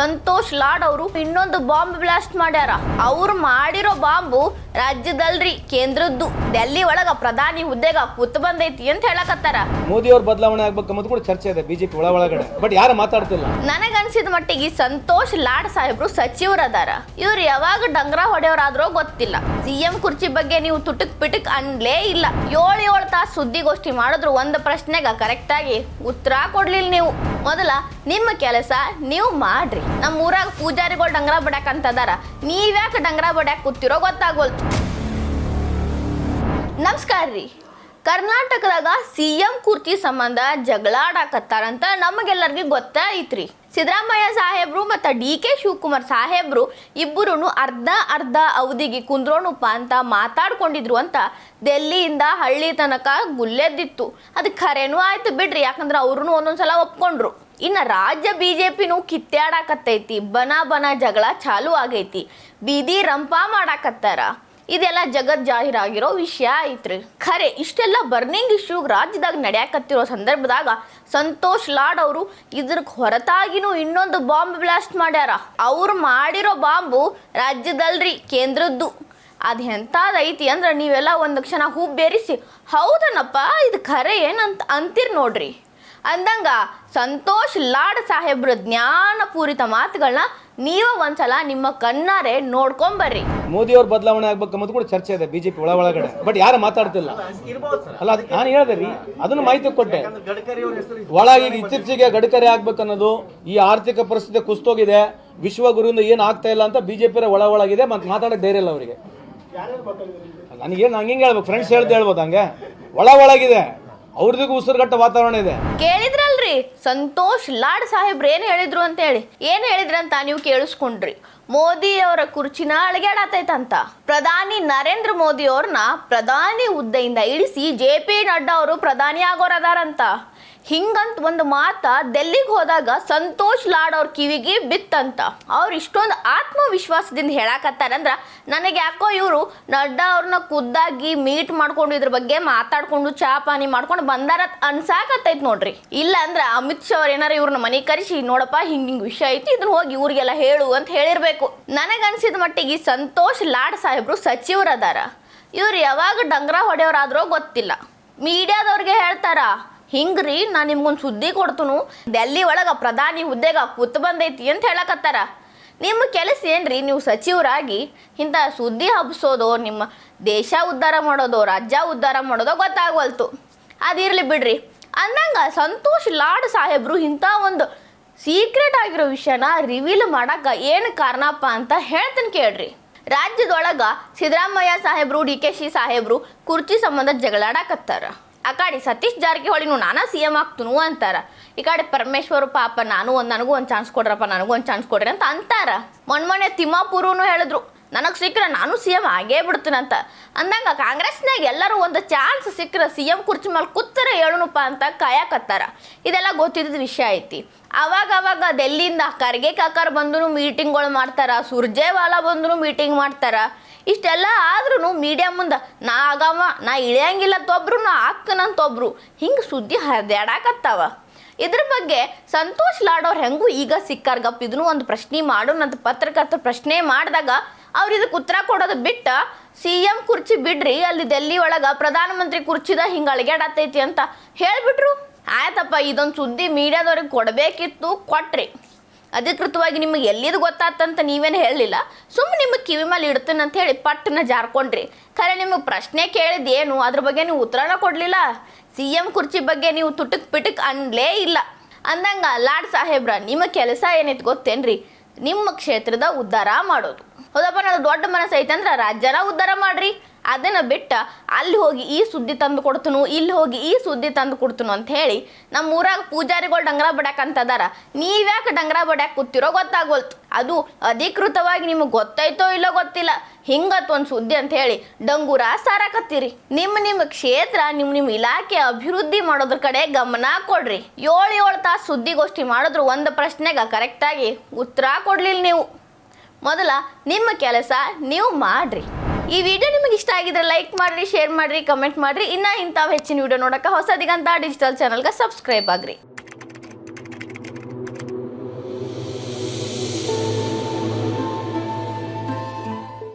ಸಂತೋಷ್ ಲಾಡ್ ಅವರು ಇನ್ನೊಂದು bomb blast ಮಾಡ್ಯಾರ. ಅವ್ರು ಮಾಡಿರೋ ಬಾಂಬು ರಾಜ್ಯದಲ್ರಿ ಕೇಂದ್ರದ್ದು ಡೆಲ್ಲಿ ಒಳಗ ಪ್ರಧಾನಿ ಹುದ್ದೆಗ ಕೂತ್ ಬಂದೈತಿ ಅಂತ ಹೇಳಕತ್ತಾರ. ಮೋದಿ ಅವ್ರ ಬದಲಾವಣೆ ಆಗ್ಬೇಕು ಅನ್ನೋದು ಕೂಡ ಚರ್ಚೆ ಇದೆ ಬಿಜೆಪಿ ಒಳ ಒಳಗಡೆ. ಬಟ್ ಯಾರು ಮಾತಾಡ್ತಿಲ್ಲ? ನನಗನ್ಸಿದ ಮಟ್ಟಿಗೆ ಸಂತೋಷ್ ಲಾಡ್ ಸಾಹೇಬ್ರು ಸಚಿವರದಾರ. ಇವ್ರು ಯಾವಾಗ ಡಂಗ್ರ ಹೊಡೆಯವರಾದ್ರೋ ಗೊತ್ತಿಲ್ಲ. ಸಿಎಂ ಕುರ್ಚಿ ಬಗ್ಗೆ ನೀವು ತುಟಕ್ ಪಿಟಕ್ ಅನ್ಲೇ ಇಲ್ಲ. ಏಳು ಏಳು ತಾಸು ಸುದ್ದಿಗೋಷ್ಠಿ ಮಾಡಿದ್ರು ಒಂದು ಪ್ರಶ್ನೆಗ ಕರೆಕ್ಟ್ ಆಗಿ ಉತ್ತರ ಕೊಡ್ಲಿಲ್ಲ ನೀವು. ಮೊದಲ ನಿಮ್ಮ ಕೆಲಸ ನೀವು ಮಾಡ್ರಿ. ನಮ್ಮ ಊರಾಗ ಪೂಜಾರಿಗಳು ಡಂಗ್ರ ಬಡ್ಯಾಕ ಅಂತದಾರ ನೀವ್ಯಾಕೆ ಡಂಗ್ರ ಬಡ್ಯಾಕ ಕೂತಿರೋ ಗೊತ್ತಾಗೋಲ್ತು. ನಮಸ್ಕಾರ ರೀ. ಕರ್ನಾಟಕದಾಗ ಸಿ ಎಂ ಕುರ್ತಿ ಸಂಬಂಧ ಜಗಳಾಡಕತ್ತಾರಂತ ನಮಗೆಲ್ಲರಿಗೂ ಗೊತ್ತಾಯ್ತ್ರಿ. ಸಿದ್ದರಾಮಯ್ಯ ಸಾಹೇಬ್ರು ಮತ್ತು ಡಿ ಕೆ ಶಿವಕುಮಾರ್ ಸಾಹೇಬ್ರು ಇಬ್ಬರೂ ಅರ್ಧ ಅರ್ಧ ಅವಧಿಗೆ ಕುಂದ್ರೋಣಪ್ಪ ಅಂತ ಮಾತಾಡ್ಕೊಂಡಿದ್ರು ಅಂತ ದೆಲ್ಲಿಯಿಂದ ಹಳ್ಳಿ ತನಕ ಗುಲ್ಲೆದ್ದಿತ್ತು. ಅದು ಖರೇನೂ ಆಯ್ತು ಬಿಡ್ರಿ, ಯಾಕಂದ್ರೆ ಅವ್ರೂ ಒಂದೊಂದ್ಸಲ ಒಪ್ಕೊಂಡ್ರು. ಇನ್ನು ರಾಜ್ಯ ಬಿ ಜೆ ಪಿನೂ ಕಿತ್ತಾಡಕತ್ತೈತಿ, ಬನ ಬನ ಜಗಳ ಚಾಲೂ ಆಗೈತಿ. ಬೀದಿ ರಂಪ ಮಾಡಾಕತ್ತಾರ. ಇದೆಲ್ಲ ಜಗತ್ ಜಾಹೀರಾಗಿರೋ ವಿಷಯ ಐತ್ರಿ. ಖರೆ, ಇಷ್ಟೆಲ್ಲ ಬರ್ನಿಂಗ್ ಇಶ್ಯೂ ರಾಜ್ಯದಾಗ ನಡೆಯಕತ್ತಿರೋ ಸಂದರ್ಭದಾಗ ಸಂತೋಷ್ ಲಾಡ್ ಅವರು ಇದ್ರ ಹೊರತಾಗಿನೂ ಇನ್ನೊಂದು ಬಾಂಬ್ ಬ್ಲಾಸ್ಟ್ ಮಾಡ್ಯಾರ. ಅವ್ರು ಮಾಡಿರೋ ಬಾಂಬು ರಾಜ್ಯದಲ್ರಿ, ಕೇಂದ್ರದ್ದು. ಅದು ಎಂಥದೈತಿ ಅಂದ್ರೆ ನೀವೆಲ್ಲ ಒಂದು ಕ್ಷಣ ಹೂ ಬೇರಿಸಿ, ಹೌದನಪ್ಪ, ಇದು ಖರೆ ಏನಂತ ಅಂತೀರಿ ನೋಡ್ರಿ. ಅಂದಂಗ ಸಂತೋಷ್ ಲಾಡ್ ಸಾಹೇಬ್ರ ಜ್ಞಾನಪೂರಿತ ಮಾತುಗಳನ್ನ ನೀವ ಒಂದ್ಸಲ ನಿಮ್ಮ ಕಣ್ಣಾರೆ ನೋಡ್ಕೊಂಬರ್ರಿ ಮೋದಿ ಅವ್ರ ಬದಲಾವಣೆ ಆಗ್ಬೇಕು ಅನ್ನೋದು ಕೂಡ ಚರ್ಚೆ ಇದೆ ಬಿಜೆಪಿ ಒಳ ಒಳಗಡೆ. ಬಟ್ ಯಾರು ಮಾತಾಡ್ತಿಲ್ಲ? ಅಲ್ಲ, ಅದು ನಾನು ಹೇಳಿದೆ ರೀ, ಅದನ್ನು ಮಾಹಿತಿ ಕೊಟ್ಟೆ. ಒಳಗೆ ಇತ್ತೀಚೆಗೆ ಗಡ್ಕರಿ ಆಗ್ಬೇಕು ಅನ್ನೋದು ಈ ಆರ್ಥಿಕ ಪರಿಸ್ಥಿತಿ ಕುಸ್ತೋಗಿದೆ. ವಿಶ್ವಗುರುವಿಂದ ಏನು ಆಗ್ತಾ ಇಲ್ಲ ಅಂತ ಬಿಜೆಪಿ ಒಳ ಒಳಗಿದೆ, ಮತ್ತೆ ಮಾತಾಡಕ್ ಧೈರ್ಯ ಇಲ್ಲ ಅವರಿಗೆ. ನನಗೇನು ಹಂಗೆ ಹೇಳ್ಬೇಕು? ಫ್ರೆಂಡ್ಸ್ ಹೇಳ್ದು ಹೇಳ್ಬೋದು ಹಂಗೆ. ಒಳ ಒಳಗಿದೆ. ಅವ್ರದಿಗೂ ಉಸಿರುಗಟ್ಟ ವಾತಾವರಣ ಇದೆ. ಕೇಳಿದ್ರಲ್ರಿ, ಸಂತೋಷ್ ಲಾಡ್ ಸಾಹೇಬ್ರು ಏನು ಹೇಳಿದ್ರು ಅಂತ ಹೇಳಿ ಏನು ಹೇಳಿದ್ರಂತ ನೀವು ಕೇಳಿಸ್ಕೊಂಡ್ರಿ. ಮೋದಿ ಅವರ ಕುರ್ಚಿನ ಅಳಗ್ಯಾಡತೈತಂತ ಪ್ರಧಾನಿ ನರೇಂದ್ರ ಮೋದಿ ಅವ್ರನ್ನ ಪ್ರಧಾನಿ ಹುದ್ದೆಯಿಂದ ಇಳಿಸಿ ಜೆ ಪಿ ನಡ್ಡಾ ಅವರು ಪ್ರಧಾನಿ ಆಗೋರದಾರಂತ. ಹಿಂಗಂತ ಒಂದು ಮಾತ ಡೆಲ್ಲಿಗೆ ಹೋದಾಗ ಸಂತೋಷ್ ಲಾಡ್ ಅವ್ರ ಕಿವಿಗೆ ಬಿತ್ತಂತ. ಅವ್ರು ಇಷ್ಟೊಂದು ಆತ್ಮವಿಶ್ವಾಸದಿಂದ ಹೇಳಕತ್ತಾರಂದ್ರ ನನಗೆ ಯಾಕೋ ಇವರು ನಡ್ಡಾ ಅವ್ರನ್ನ ಖುದ್ದಾಗಿ ಮೀಟ್ ಮಾಡ್ಕೊಂಡು ಇದ್ರ ಬಗ್ಗೆ ಮಾತಾಡ್ಕೊಂಡು ಚಾ ಪಾನಿ ಮಾಡ್ಕೊಂಡು ಬಂದಾರ ಅನ್ಸಾಕತ್ತೈತ್ ನೋಡ್ರಿ. ಇಲ್ಲ ಅಂದ್ರ ಅಮಿತ್ ಶಾ ಅವ್ರು ಏನಾರ ಇವ್ರನ್ನ ಮನೆ ಕರೆಸಿ ನೋಡಪ್ಪ ಹಿಂಗ ಹಿಂಗ್ ವಿಷಯ ಐತಿ ಇದನ್ನ ಹೋಗಿ ಇವ್ರಿಗೆಲ್ಲ ಹೇಳು ಅಂತ ಹೇಳಿರ್ಬೇಕು. ನನಗನ್ಸಿದ ಮಟ್ಟಿಗೆ ಸಂತೋಷ್ ಲಾಡ್ ಸಾಹೇಬ್ರು ಸಚಿವರದಾರ. ಇವ್ರು ಯಾವಾಗ ಡಂಗ್ರ ಹೊಡೆಯವರಾದ್ರೋ ಗೊತ್ತಿಲ್ಲ. ಮೀಡಿಯಾದವ್ರಿಗೆ ಹೇಳ್ತಾರ, ಹಿಂಗ್ರಿ ನಾ ನಿಮ್ಗೊಂದು ಸುದ್ದಿ ಕೊಡ್ತನು. ಡೆಲ್ಲಿ ಒಳಗ ಪ್ರಧಾನಿ ಹುದ್ದೆಗ ಕೂತ್ ಬಂದೈತಿ ಅಂತ ಹೇಳಕತ್ತಾರ. ನಿಮ್ಮ ಕೆಲಸ ಏನ್ರಿ? ನೀವು ಸಚಿವರಾಗಿ ಇಂಥ ಸುದ್ದಿ ಹಬ್ಬಿಸೋದು ನಿಮ್ಮ ದೇಶ ಉದ್ಧಾರ ಮಾಡೋದು, ರಾಜ್ಯ ಉದ್ಧಾರ ಮಾಡೋದೋ ಗೊತ್ತಾಗವಲ್ತು. ಅದಿರಲಿ ಬಿಡ್ರಿ. ಅಂದಂಗ ಸಂತೋಷ್ ಲಾಡ್ ಸಾಹೇಬ್ರು ಇಂಥ ಒಂದು ಸೀಕ್ರೆಟ್ ಆಗಿರೋ ವಿಷಯನ ರಿವೀಲ್ ಮಾಡಕ್ಕೆ ಏನು ಕಾರಣಪ್ಪ ಅಂತ ಹೇಳ್ತೀನಿ ಕೇಳ್ರಿ. ರಾಜ್ಯದೊಳಗ ಸಿದ್ದರಾಮಯ್ಯ ಸಾಹೇಬ್ರು ಡಿ ಕೆ ಶಿ ಸಾಹೇಬ್ರು ಕುರ್ಚಿ ಸಂಬಂಧ ಜಗಳಾಡಕತ್ತಾರ. ಆ ಕಡೆ ಸತೀಶ್ ಜಾರಕಿಹೊಳಿನು ನಾನಾ ಸಿ ಎಂ ಆಗ್ತನು ಅಂತಾರ. ಈ ಕಡೆ ಪರಮೇಶ್ವರ್ ಪಾಪ ನಾನು ಒಂದು ನನಗೂ ಒಂದು ಚಾನ್ಸ್ ಕೊಡ್ರಪ್ಪ, ನನಗೂ ಒಂದು ಚಾನ್ಸ್ ಕೊಡ್ರಿ ಅಂತ ಅಂತಾರ. ಮೊನ್ನೆ ತಿಮ್ಮಾಪುರನು ಹೇಳಿದ್ರು. ನನಗೆ ಸಿಕ್ಕರೆ ನಾನು ಸಿ ಎಂ ಆಗೇ ಬಿಡ್ತೀನಂತ. ಅಂದಂಗ ಕಾಂಗ್ರೆಸ್ನಾಗ ಎಲ್ಲರೂ ಒಂದು ಚಾನ್ಸ್ ಸಿಕ್ಕರೆ ಸಿ ಎಂ ಕುರ್ಚಿ ಮೇಲೆ ಕೂತರೆ ಹೇಳುನಪ್ಪ ಅಂತ ಕಾಯಕತ್ತಾರ. ಇದೆಲ್ಲ ಗೊತ್ತಿದ್ದ ವಿಷಯ ಐತಿ. ಅವಾಗ ಅವಾಗ ಡೆಲ್ಲಿಯಿಂದ ಖರ್ಗೆ ಕಾಕರ್ ಬಂದು ಮೀಟಿಂಗ್ಗಳು ಮಾಡ್ತಾರ, ಸುರ್ಜೇವಾಲಾ ಬಂದು ಮೀಟಿಂಗ್ ಮಾಡ್ತಾರ. ಇಷ್ಟೆಲ್ಲ ಆದ್ರೂ ಮೀಡಿಯಾ ಮುಂದೆ, ನಾ ಆಗವ, ನಾ ಇಳಿಯಂಗಿಲ್ಲ ತೊಬ್ರು, ನಾ ಹಾಕ್ಕನಂತೊಬ್ರು ಹಿಂಗೆ ಸುದ್ದಿ ಹರಿದಾಡಕತ್ತಾವ ಇದ್ರ ಬಗ್ಗೆ ಸಂತೋಷ್ ಲಾಡ್ ಅವ್ರು ಹೆಂಗೂ ಈಗ ಸಿಕ್ಕಾರ ಇದನ್ನು ಒಂದು ಪ್ರಶ್ನೆ ಮಾಡೋಣಂತ ಪತ್ರಕರ್ತ ಪ್ರಶ್ನೆ ಮಾಡಿದಾಗ ಅವ್ರು ಇದಕ್ಕೆ ಉತ್ತರ ಕೊಡೋದು ಬಿಟ್ಟ ಸಿ ಎಂ ಕುರ್ಚಿ ಬಿಡ್ರಿ, ಅಲ್ಲಿ ಡೆಲ್ಲಿ ಒಳಗೆ ಪ್ರಧಾನಮಂತ್ರಿ ಕುರ್ಚಿದ ಹಿಂಗೆ ಅಳಗ್ಯಾಡತ್ತೈತಿ ಅಂತ ಹೇಳ್ಬಿಟ್ರು. ಆಯ್ತಪ್ಪ, ಇದೊಂದು ಸುದ್ದಿ ಮೀಡಿಯಾದವ್ರಿಗೆ ಕೊಡಬೇಕಿತ್ತು, ಕೊಟ್ರಿ. ಅಧಿಕೃತವಾಗಿ ನಿಮಗೆ ಎಲ್ಲಿದು ಗೊತ್ತಾತಂತ ನೀವೇನು ಹೇಳಲಿಲ್ಲ. ಸುಮ್ಮನೆ ನಿಮಗೆ ಕಿವಿ ಮೇಲೆ ಇಡ್ತೀನಿ ಅಂತ ಹೇಳಿ ಪಟ್ಟನ ಜಾರ್ಕೊಂಡ್ರಿ. ಖರೆ ನಿಮಗೆ ಪ್ರಶ್ನೆ ಕೇಳಿದ್ದು ಏನು ಅದ್ರ ಬಗ್ಗೆ ನೀವು ಉತ್ತರನ ಕೊಡಲಿಲ್ಲ. ಸಿ ಎಂ ಕುರ್ಚಿ ಬಗ್ಗೆ ನೀವು ತುಟಕ್ ಪಿಟಕ್ ಅನ್ಲೇ ಇಲ್ಲ. ಅಂದಂಗ ಲಾಡ್ ಸಾಹೇಬ್ರ, ನಿಮ್ಮ ಕೆಲಸ ಏನೈತೆ ಗೊತ್ತೇನ್ರಿ? ನಿಮ್ಮ ಕ್ಷೇತ್ರದ ಉದ್ಧಾರ ಮಾಡೋದು. ಹೌದಪ್ಪ ನನ್ನ ದೊಡ್ಡ ಮನಸ್ಸು ಐತಂದ್ರೆ ರಾಜ್ಯನ ಉದ್ಧಾರ ಮಾಡ್ರಿ. ಅದನ್ನ ಬಿಟ್ಟ ಅಲ್ಲಿ ಹೋಗಿ ಈ ಸುದ್ದಿ ತಂದು ಕೊಡ್ತನು, ಇಲ್ಲಿ ಹೋಗಿ ಈ ಸುದ್ದಿ ತಂದು ಕೊಡ್ತನು ಅಂತ ಹೇಳಿ ನಮ್ಮ ಊರಾಗ ಪೂಜಾರಿಗಳು ಡಂಗ್ರ ಬಡ್ಯಾಕ ಅಂತದಾರ ನೀವ್ಯಾಕೆ ಡಂಗ್ರ ಬಡ್ಯಾಕ ಕೂತಿರೋ ಗೊತ್ತಾಗೋಲ್ತು. ಅದು ಅಧಿಕೃತವಾಗಿ ನಿಮಗೆ ಗೊತ್ತೈತೋ ಇಲ್ಲೋ ಗೊತ್ತಿಲ್ಲ. ಹಿಂಗತ್ ಒಂದು ಸುದ್ದಿ ಅಂತ ಹೇಳಿ ಡಂಗೂರ ಸಾರಾಕತ್ತೀರಿ. ನಿಮ್ಮ ನಿಮ್ಮ ಕ್ಷೇತ್ರ ನಿಮ್ಮ ನಿಮ್ಮ ಇಲಾಖೆ ಅಭಿವೃದ್ಧಿ ಮಾಡೋದ್ರ ಕಡೆ ಗಮನ ಕೊಡ್ರಿ. ಏಳು ಏಳು ತಾಸು ಸುದ್ದಿಗೋಷ್ಠಿ ಮಾಡಿದ್ರು ಒಂದು ಪ್ರಶ್ನೆಗೆ ಕರೆಕ್ಟಾಗಿ ಉತ್ತರ ಕೊಡ್ಲಿಲ್ಲ ನೀವು. ಮೊದಲ ನಿಮ್ಮ ಕೆಲಸ ನೀವು ಮಾಡ್ರಿ. ಈ ವಿಡಿಯೋ ನಿಮಗೆ ಇಷ್ಟ ಆಗಿದ್ರೆ ಲೈಕ್ ಮಾಡ್ರಿ ಶೇರ್ ಮಾಡ್ರಿ ಕಮೆಂಟ್ ಮಾಡ್ರಿ. ಇನ್ನ ಇಂಥವು ಹೆಚ್ಚಿನ ವಿಡಿಯೋ ನೋಡಕ್ಕೆ ಹೊಸದಿಗಂತ ಡಿಜಿಟಲ್ ಚಾನಲ್ಗೆ ಸಬ್ಸ್ಕ್ರೈಬ್ ಆಗ್ರಿ.